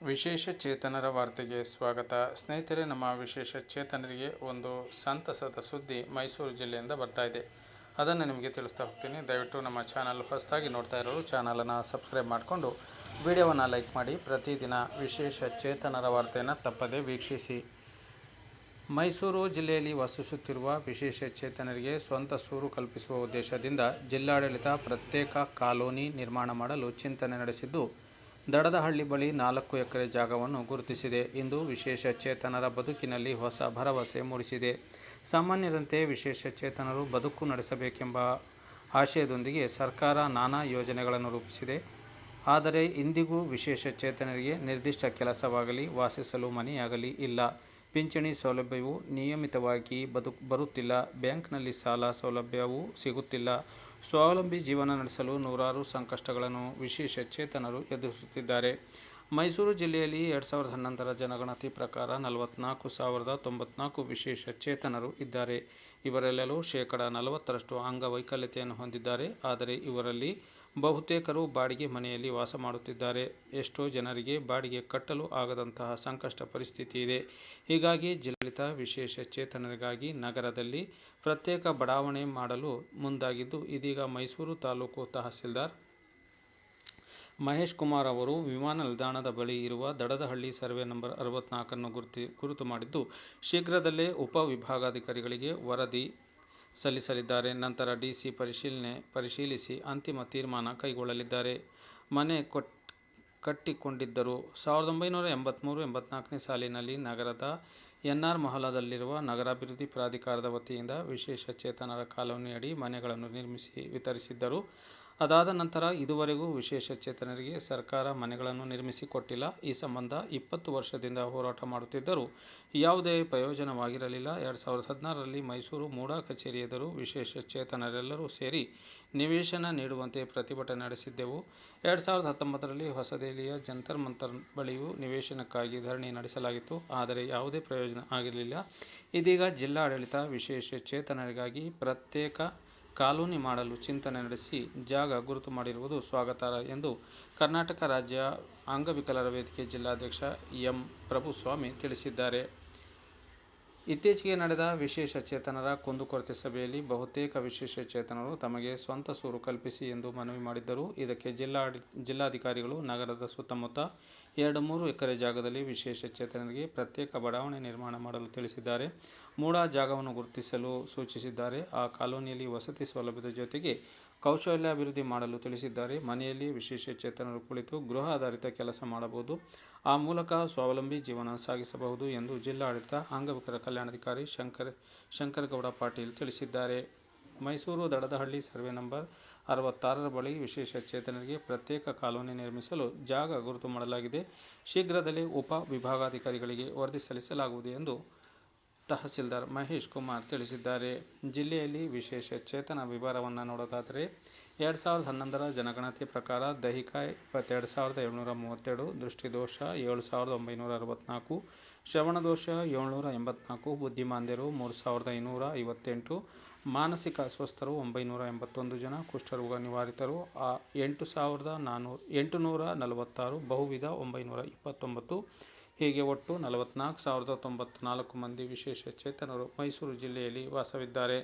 ವಿಶೇಷ ಚೇತನರ ವಾರ್ತೆಗೆ ಸ್ವಾಗತ. ಸ್ನೇಹಿತರೆ, ನಮ್ಮ ವಿಶೇಷ ಚೇತನರಿಗೆ ಒಂದು ಸಂತಸದ ಸುದ್ದಿ ಮೈಸೂರು ಜಿಲ್ಲೆಯಿಂದ ಬರ್ತಾ ಇದೆ. ಅದನ್ನು ನಿಮಗೆ ತಿಳಿಸ್ತಾ ಹೋಗ್ತೀನಿ. ದಯವಿಟ್ಟು ನಮ್ಮ ಚಾನಲ್ ಹೊಸದಾಗಿ ನೋಡ್ತಾ ಇರೋರು, ಚಾನಲನ್ನು ಸಬ್ಸ್ಕ್ರೈಬ್ ಮಾಡಿಕೊಂಡು ವಿಡಿಯೋವನ್ನು ಲೈಕ್ ಮಾಡಿ. ಪ್ರತಿದಿನ ವಿಶೇಷ ಚೇತನರ ವಾರ್ತೆಯನ್ನು ತಪ್ಪದೇ ವೀಕ್ಷಿಸಿ. ಮೈಸೂರು ಜಿಲ್ಲೆಯಲ್ಲಿ ವಾಸಿಸುತ್ತಿರುವ ವಿಶೇಷ ಚೇತನರಿಗೆ ಸ್ವಂತ ಸೂರು ಕಲ್ಪಿಸುವ ಉದ್ದೇಶದಿಂದ ಜಿಲ್ಲಾಡಳಿತ ಪ್ರತ್ಯೇಕ ಕಾಲೋನಿ ನಿರ್ಮಾಣ ಮಾಡಲು ಚಿಂತನೆ ನಡೆಸಿದ್ದು, ದಡದಹಳ್ಳಿ ಬಳಿ ನಾಲ್ಕು ಎಕರೆ ಜಾಗವನ್ನು ಗುರುತಿಸಿದೆ. ಇಂದು ವಿಶೇಷ ಚೇತನರ ಬದುಕಿನಲ್ಲಿ ಹೊಸ ಭರವಸೆ ಮೂಡಿಸಿದೆ. ಸಾಮಾನ್ಯರಂತೆ ವಿಶೇಷ ಚೇತನರು ಬದುಕು ನಡೆಸಬೇಕೆಂಬ ಆಶಯದೊಂದಿಗೆ ಸರ್ಕಾರ ನಾನಾ ಯೋಜನೆಗಳನ್ನು ರೂಪಿಸಿದೆ. ಆದರೆ ಇಂದಿಗೂ ವಿಶೇಷ ಚೇತನರಿಗೆ ನಿರ್ದಿಷ್ಟ ಕೆಲಸವಾಗಲಿ, ವಾಸಿಸಲು ಮನೆಯಾಗಲಿ ಇಲ್ಲ. ಪಿಂಚಣಿ ಸೌಲಭ್ಯವು ನಿಯಮಿತವಾಗಿ ಬದು, ಬರುತ್ತಿಲ್ಲ. ಬ್ಯಾಂಕ್ನಲ್ಲಿ ಸಾಲ ಸೌಲಭ್ಯವೂ ಸಿಗುತ್ತಿಲ್ಲ. ಸ್ವಾವಲಂಬಿ ಜೀವನ ನಡೆಸಲು ನೂರಾರು ಸಂಕಷ್ಟಗಳನ್ನು ವಿಶೇಷ ಚೇತನರು ಎದುರಿಸುತ್ತಿದ್ದಾರೆ. ಮೈಸೂರು ಜಿಲ್ಲೆಯಲ್ಲಿ ಎರಡು ಸಾವಿರದ ಹನ್ನೊಂದರ ಜನಗಣತಿ ಪ್ರಕಾರ ನಲವತ್ನಾಲ್ಕು ಸಾವಿರದ ತೊಂಬತ್ನಾಲ್ಕು ವಿಶೇಷ ಚೇತನರು ಇದ್ದಾರೆ. ಇವರೆಲ್ಲರೂ ಶೇಕಡ ನಲವತ್ತರಷ್ಟು ಅಂಗವೈಕಲ್ಯತೆಯನ್ನು ಹೊಂದಿದ್ದಾರೆ. ಆದರೆ ಇವರಲ್ಲಿ ಬಹುತೇಕರು ಬಾಡಿಗೆ ಮನೆಯಲ್ಲಿ ವಾಸ ಮಾಡುತ್ತಿದ್ದಾರೆ. ಎಷ್ಟೋ ಜನರಿಗೆ ಬಾಡಿಗೆ ಕಟ್ಟಲು ಆಗದಂತಹ ಸಂಕಷ್ಟ ಪರಿಸ್ಥಿತಿ ಇದೆ. ಹೀಗಾಗಿ ಜಿಲ್ಲಾಡಳಿತ ವಿಶೇಷ ಚೇತನರಿಗಾಗಿ ನಗರದಲ್ಲಿ ಪ್ರತ್ಯೇಕ ಬಡಾವಣೆ ಮಾಡಲು ಮುಂದಾಗಿದ್ದು, ಇದೀಗ ಮೈಸೂರು ತಾಲೂಕು ತಹಸೀಲ್ದಾರ್ ಮಹೇಶ್ ಕುಮಾರ್ ಅವರು ವಿಮಾನ ನಿಲ್ದಾಣದ ಬಳಿ ಇರುವ ದಡದಹಳ್ಳಿ ಸರ್ವೆ ನಂಬರ್ ಅರವತ್ನಾಲ್ಕನ್ನು ಗುರುತಿ, ಗುರುತು ಮಾಡಿದ್ದು, ಶೀಘ್ರದಲ್ಲೇ ಉಪವಿಭಾಗಾಧಿಕಾರಿಗಳಿಗೆ ವರದಿ ಸಲ್ಲಿಸಲಿದ್ದಾರೆ. ನಂತರ ಡಿಸಿ ಪರಿಶೀಲನೆ ಪರಿಶೀಲಿಸಿ ಅಂತಿಮ ತೀರ್ಮಾನ ಕೈಗೊಳ್ಳಲಿದ್ದಾರೆ. ಮನೆ ಕೊಟ್ ಕಟ್ಟಿಕೊಂಡಿದ್ದರು. ಸಾವಿರದ ಒಂಬೈನೂರ ಎಂಬತ್ತ್ಮೂರು ಎಂಬತ್ನಾಲ್ಕನೇ ಸಾಲಿನಲ್ಲಿ ನಗರದ ಎನ್ ಆರ್ ಮೊಹಲಾದಲ್ಲಿರುವ ನಗರಾಭಿವೃದ್ಧಿ ಪ್ರಾಧಿಕಾರದ ವತಿಯಿಂದ ವಿಶೇಷ ಚೇತನರ ಕಾಲೋನಿಯಡಿ ಮನೆಗಳನ್ನು ನಿರ್ಮಿಸಿ ವಿತರಿಸಿದ್ದರು. ಅದಾದ ನಂತರ ಇದುವರೆಗೂ ವಿಶೇಷ ಚೇತನರಿಗೆ ಸರ್ಕಾರ ಮನೆಗಳನ್ನು ನಿರ್ಮಿಸಿ ಕೊಟ್ಟಿಲ್ಲ. ಈ ಸಂಬಂಧ ಇಪ್ಪತ್ತು ವರ್ಷದಿಂದ ಹೋರಾಟ ಮಾಡುತ್ತಿದ್ದರೂ. ಯಾವುದೇ ಪ್ರಯೋಜನವಾಗಿರಲಿಲ್ಲ. ಎರಡು ಸಾವಿರದ ಹದಿನಾರರಲ್ಲಿ ಮೈಸೂರು ಮೂಡಾ ಕಚೇರಿ ಎದುರು ವಿಶೇಷ ಚೇತನರೆಲ್ಲರೂ ಸೇರಿ ನಿವೇಶನ ನೀಡುವಂತೆ ಪ್ರತಿಭಟನೆ ನಡೆಸಿದ್ದೆವು. ಎರಡು ಸಾವಿರದ ಹತ್ತೊಂಬತ್ತರಲ್ಲಿ ಹೊಸದೆಹಲಿಯ ಜಂತರ್ ಮಂತರ್ ಬಳಿಯೂ ನಿವೇಶನಕ್ಕಾಗಿ ಧರಣಿ ನಡೆಸಲಾಗಿತ್ತು. ಆದರೆ ಯಾವುದೇ ಪ್ರಯೋಜನ ಆಗಿರಲಿಲ್ಲ. ಇದೀಗ ಜಿಲ್ಲಾಡಳಿತ ವಿಶೇಷ ಚೇತನರಿಗಾಗಿ ಪ್ರತ್ಯೇಕ ಕಾಲೋನಿ ಮಾಡಲು ಚಿಂತನೆ ನಡೆಸಿ ಜಾಗ ಗುರುತು ಮಾಡಿರುವುದು ಸ್ವಾಗತಾರ್ಹ ಎಂದು ಕರ್ನಾಟಕ ರಾಜ್ಯ ಅಂಗವಿಕಲರ ವೇದಿಕೆ ಜಿಲ್ಲಾಧ್ಯಕ್ಷ ಎಂ. ಪ್ರಭುಸ್ವಾಮಿ ತಿಳಿಸಿದ್ದಾರೆ. ಇತ್ತೀಚೆಗೆ ನಡೆದ ವಿಶೇಷ ಚೇತನರ ಕುಂದುಕೊರತೆ ಸಭೆಯಲ್ಲಿ ಬಹುತೇಕ ವಿಶೇಷ ಚೇತನರು ತಮಗೆ ಸ್ವಂತ ಸೂರು ಕಲ್ಪಿಸಿ ಎಂದು ಮನವಿ ಮಾಡಿದ್ದರು. ಇದಕ್ಕೆ ಜಿಲ್ಲಾ ಜಿಲ್ಲಾಧಿಕಾರಿಗಳು ನಗರದ ಸುತ್ತಮುತ್ತ ಎರಡು ಮೂರು ಎಕರೆ ಜಾಗದಲ್ಲಿ ವಿಶೇಷ ಚೇತನರಿಗೆ ಪ್ರತ್ಯೇಕ ಬಡಾವಣೆ ನಿರ್ಮಾಣ ಮಾಡಲು ತಿಳಿಸಿದ್ದಾರೆ. ಮೂಡ ಜಾಗವನ್ನು ಗುರುತಿಸಲು ಸೂಚಿಸಿದ್ದಾರೆ. ಆ ಕಾಲೋನಿಯಲ್ಲಿ ವಸತಿ ಸೌಲಭ್ಯದ ಜೊತೆಗೆ ಕೌಶಲ್ಯಾಭಿವೃದ್ಧಿ ಮಾಡಲು ತಿಳಿಸಿದ್ದಾರೆ. ಮನೆಯಲ್ಲಿ ವಿಶೇಷ ಚೇತನರು ಕುಳಿತು ಗೃಹ ಆಧಾರಿತ ಕೆಲಸ ಮಾಡಬಹುದು. ಆ ಮೂಲಕ ಸ್ವಾವಲಂಬಿ ಜೀವನ ಸಾಗಿಸಬಹುದು ಎಂದು ಜಿಲ್ಲಾಡಳಿತ ಅಂಗವಿಕಲ ಕಲ್ಯಾಣಾಧಿಕಾರಿ ಶಂಕರ್, ಶಂಕರಗೌಡ ಪಾಟೀಲ್ ತಿಳಿಸಿದ್ದಾರೆ. ಮೈಸೂರು ದಡದಹಳ್ಳಿ ಸರ್ವೆ ನಂಬರ್ ಅರವತ್ತಾರರ ಬಳಿ ವಿಶೇಷ ಚೇತನರಿಗೆ ಪ್ರತ್ಯೇಕ ಕಾಲೋನಿ ನಿರ್ಮಿಸಲು ಜಾಗ ಗುರುತು ಮಾಡಲಾಗಿದೆ. ಶೀಘ್ರದಲ್ಲೇ ಉಪ ವಿಭಾಗಾಧಿಕಾರಿಗಳಿಗೆ ವರದಿ ಸಲ್ಲಿಸಲಾಗುವುದು ಎಂದು ತಹಸೀಲ್ದಾರ್ ಮಹೇಶ್ ಕುಮಾರ್ ತಿಳಿಸಿದ್ದಾರೆ. ಜಿಲ್ಲೆಯಲ್ಲಿ ವಿಶೇಷ ಚೇತನ ವಿವರವನ್ನು ನೋಡೋದಾದರೆ ಎರಡು ಸಾವಿರದ ಹನ್ನೊಂದರ ಜನಗಣತಿ ಪ್ರಕಾರ ದೈಹಿಕ ಇಪ್ಪತ್ತೆರಡು ಸಾವಿರದ ಏಳ್ನೂರ ಮೂವತ್ತೆರಡು, ದೃಷ್ಟಿದೋಷ ಏಳು ಸಾವಿರದ ಒಂಬೈನೂರ ಅರವತ್ತ್ನಾಲ್ಕು ಶ್ರವಣದೋಷ ಏಳ್ನೂರ ಎಂಬತ್ನಾಲ್ಕು, ಬುದ್ಧಿಮಾಂದ್ಯರು ಮೂರು ಸಾವಿರದ ಐನೂರ ಐವತ್ತೆಂಟು, ಮಾನಸಿಕ ಅಸ್ವಸ್ಥರು ಒಂಬೈನೂರ ಎಂಬತ್ತೊಂದು ಜನ, ಕುಷ್ಠರೋಗ ನಿವಾರಿತರು ಎಂಟು ಸಾವಿರದ ನಾನ್ನೂರು ಎಂಟುನೂರ ನಲವತ್ತಾರು, ಬಹುವಿಧ ಒಂಬೈನೂರ ಇಪ್ಪತ್ತೊಂಬತ್ತು ಹೀಗೆ ಒಟ್ಟು ನಲವತ್ನಾಲ್ಕು ಸಾವಿರದ ತೊಂಬತ್ನಾಲ್ಕು ಮಂದಿ ವಿಶೇಷ ಚೇತನರು ಮೈಸೂರು ಜಿಲ್ಲೆಯಲ್ಲಿ ವಾಸವಿದ್ದಾರೆ.